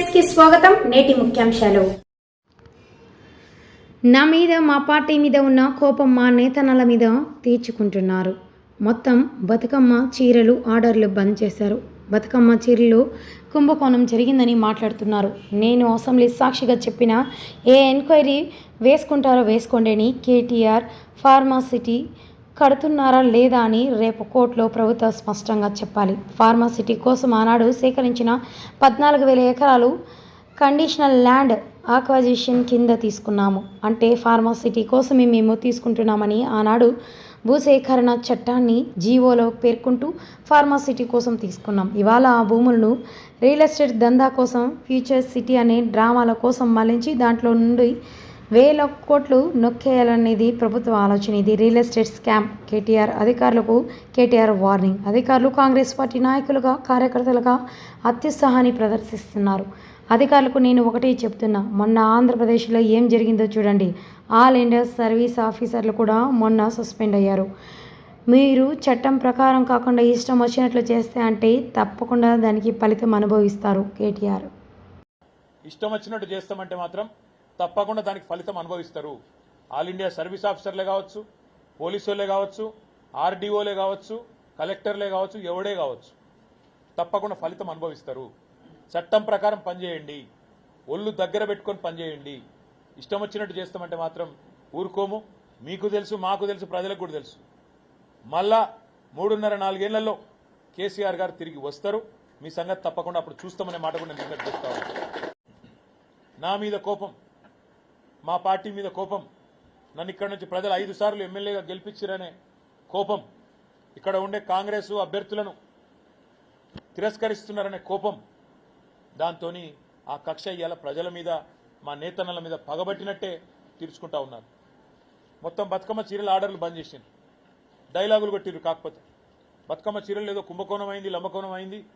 స్వాగతం నేటి ముఖ్యాంశాలు. నా మీద మా పార్టీ మీద ఉన్న కోపం మా నేతనల మీద తీర్చుకుంటున్నారు. మొత్తం బతుకమ్మ చీరలు ఆర్డర్లు బంద్ చేశారు. బతుకమ్మ చీరలు కుంభకోణం జరిగిందని మాట్లాడుతున్నారు. నేను అసెంబ్లీ సాక్షిగా చెప్పిన ఏ ఎంక్వైరీ వేసుకుంటారో వేసుకోండి అని కేటీఆర్ ఫార్మాసిటీ కడుతున్నారా లేదా అని రేపు కోర్టులో ప్రభుత్వం స్పష్టంగా చెప్పాలి. ఫార్మాసిటీ కోసం ఆనాడు సేకరించిన పద్నాలుగు వేల ఎకరాలు కండిషనల్ ల్యాండ్ ఆక్వజిషన్ కింద తీసుకున్నాము. అంటే ఫార్మాసిటీ కోసమే మేము తీసుకుంటున్నామని ఆనాడు భూసేకరణ చట్టాన్ని జీవోలో పేర్కొంటూ ఫార్మాసిటీ కోసం తీసుకున్నాం. ఇవాళ ఆ భూములను రియల్ ఎస్టేట్ దందా కోసం ఫ్యూచర్ సిటీ అనే డ్రామాల కోసం మళ్ళించి దాంట్లో నుండి వేల కోట్లు నొక్కేయాలనేది ప్రభుత్వ ఆలోచన. ఇది రియల్ ఎస్టేట్ స్కామ్. కేటీఆర్ అధికారులకు కేటీఆర్ వార్నింగ్. అధికారులు కాంగ్రెస్ పార్టీ నాయకులుగా కార్యకర్తలుగా అత్యుత్సాహాన్ని ప్రదర్శిస్తున్నారు. అధికారులకు నేను ఒకటే చెప్తున్నా. మొన్న ఆంధ్రప్రదేశ్లో ఏం జరిగిందో చూడండి. ఆల్ ఇండియా సర్వీస్ ఆఫీసర్లు కూడా మొన్న సస్పెండ్ అయ్యారు. మీరు చట్టం ప్రకారం కాకుండా ఇష్టం వచ్చినట్లు చేస్తే అంటే తప్పకుండా దానికి ఫలితం అనుభవిస్తారు కేటీఆర్. ఇష్టం వచ్చినట్టు చేస్తామంటే మాత్రం తప్పకుండా దానికి ఫలితం అనుభవిస్తారు. ఆల్ ఇండియా సర్వీస్ ఆఫీసర్లే కావచ్చు పోలీసులే కావచ్చు ఆర్డీఓలే కావచ్చు కలెక్టర్లే కావచ్చు ఎవడే కావచ్చు. తప్పకుండా ఫలితం అనుభవిస్తారు. చట్టం ప్రకారం పనిచేయండి. ఒళ్ళు దగ్గర పెట్టుకొని పనిచేయండి. ఇష్టం వచ్చినట్టు చేస్తామంటే మాత్రం ఊరుకోము. మీకు తెలుసు మాకు తెలుసు ప్రజలకు కూడా తెలుసు. మళ్ళా మూడున్నర నాలుగేళ్ళలో కేసీఆర్ గారు తిరిగి వస్తారు. మీ సంగతి తప్పకుండా అప్పుడు చూస్తామనే మాట కూడా నేను చేస్తా నా మీద కోపం. మా పార్టీ మీద కోపం. నన్ను ఇక్కడ నుంచి ప్రజలు ఐదు సార్లు ఎమ్మెల్యేగా గెలిపించారనే కోపం. ఇక్కడ ఉండే కాంగ్రెస్ అభ్యర్థులను తిరస్కరిస్తున్నారనే కోపం. దాంతో ఆ కక్ష ఇవాళ ప్రజల మీద మా నేతన్నల మీద పగబట్టినట్టే తీర్చుకుంటా ఉన్నారు. మొత్తం బతుకమ్మ చీరల ఆర్డర్లు బంద్ చేసింది డైలాగులు కొట్టిర్రు కాకపోతే. బతుకమ్మ చీరలు ఏదో కుంభకోణం అయింది లంబకోణం అయింది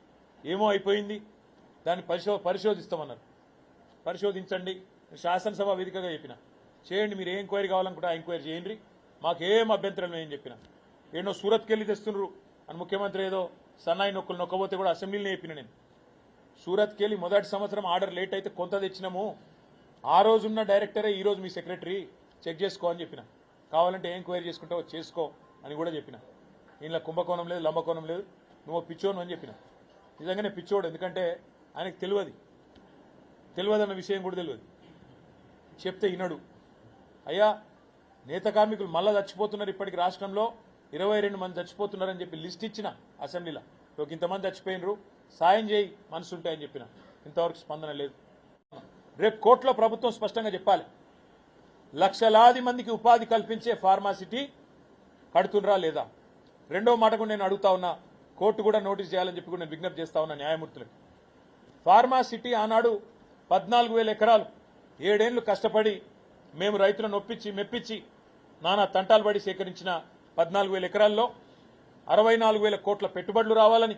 ఏమో అయిపోయింది. దాన్ని పరిశో పరిశోధిస్తామన్నారు. పరిశోధించండి. శాసనసభ వేదికగా చెప్పిన. చేయండి మీరు ఏ ఎంక్వైరీ కావాలనుకుంటే ఆ ఎంక్వైరీ చేయండి. మాకేం అభ్యంతరం లేదని చెప్పిన. ఏనో సూరత్కి వెళ్ళి తెస్తున్నారు. అని ముఖ్యమంత్రి ఏదో సన్నాయి నొక్కులు నొక్కబోతే కూడా అసెంబ్లీని చెప్పిన నేను. సూరత్కి వెళ్ళి మొదటి సంవత్సరం ఆర్డర్ లేట్ అయితే కొంత తెచ్చినాము. ఆ రోజున్న డైరెక్టరే ఈరోజు మీ సెక్రటరీ. చెక్ చేసుకో అని చెప్పిన. కావాలంటే ఎంక్వైరీ చేసుకుంటావు చేసుకో అని కూడా చెప్పిన. ఇంట్లో కుంభకోణం లేదు లంబకోణం లేదు. నువ్వు పిచ్చోను అని చెప్పిన. నిజంగానే పిచ్చోడు ఎందుకంటే ఆయనకు తెలియదు. తెలియదన్న విషయం కూడా తెలియదు. చెప్తే వినడు. అయ్యా నేత కార్మికులు మళ్ళా చచ్చిపోతున్నారు ఇప్పటికి రాష్ట్రంలో. ఇరవై రెండు మంది చచ్చిపోతున్నారని చెప్పి లిస్ట్ ఇచ్చిన అసెంబ్లీలో. ఒక ఇంతమంది చచ్చిపోయినరు. సాయం చేయి మనసు ఉంటాయని చెప్పిన. ఇంతవరకు స్పందన లేదు. రేపు కోర్టులో ప్రభుత్వం స్పష్టంగా చెప్పాలి. లక్షలాది మందికి ఉపాధి కల్పించే ఫార్మాసిటీ కడుతుండ్రా లేదా? రెండో మాటకు నేను అడుగుతా ఉన్నా కోర్టు కూడా నోటీస్ చేయాలని చెప్పి కూడా నేను విజ్ఞప్తి చేస్తా ఉన్నా న్యాయమూర్తులకు. ఫార్మా సిటీ ఆనాడు పద్నాలుగు వేల ఎకరాలు. ఏడేళ్ళు కష్టపడి మేము రైతులను నొప్పించి మెప్పించి నానా తంటాలు పడి సేకరించిన పద్నాలుగు వేల ఎకరాల్లో అరవై నాలుగు వేల కోట్ల పెట్టుబడులు రావాలని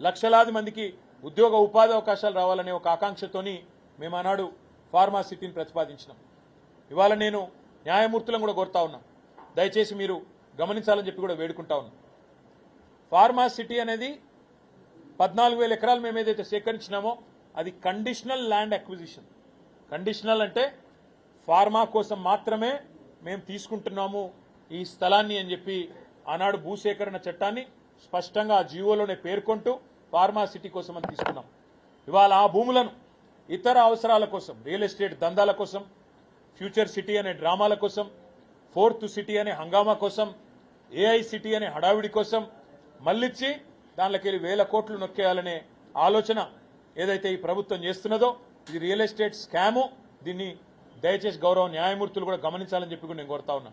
లక్షలాది మందికి ఉద్యోగ ఉపాధి అవకాశాలు రావాలనే ఒక ఆకాంక్షతోని మేము ఆనాడు ఫార్మా సిటీని ప్రతిపాదించినాం. ఇవాళ నేను న్యాయమూర్తులను కూడా కోరుతా ఉన్నా. దయచేసి మీరు గమనించాలని చెప్పి కూడా వేడుకుంటా ఉన్నా. ఫార్మా సిటీ అనేది పద్నాలుగు వేల ఎకరాలు మేము ఏదైతే సేకరించినామో అది కండిషనల్ ల్యాండ్ అక్విజిషన్ కండిషనల్ అంటే ఫార్మా కోసం మాత్రమే మేము తీసుకుంటున్నాము ఈ స్థలాన్ని అని చెప్పి ఆనాడు భూసేకరణ చట్టాన్ని స్పష్టంగా ఆ జీవోలోనే పేర్కొంటూ ఫార్మా సిటీ కోసం అని తీసుకున్నాం. ఇవాళ ఆ భూములను ఇతర అవసరాల కోసం రియల్ ఎస్టేట్ దందాల కోసం ఫ్యూచర్ సిటీ అనే డ్రామాల కోసం ఫోర్త్ సిటీ అనే హంగామా కోసం ఏఐ సిటీ అనే హడావిడి కోసం మళ్ళిచ్చి దానిలోకి వేల కోట్లు నొక్కేయాలనే ఆలోచన ఏదైతే ఈ ప్రభుత్వం చేస్తున్నదో ఇది రియల్ ఎస్టేట్ స్కాము. దీన్ని దయచేసి గౌరవ న్యాయమూర్తులు కూడా గమనించాలని చెప్పి కూడా నేను కోరుతా ఉన్నా.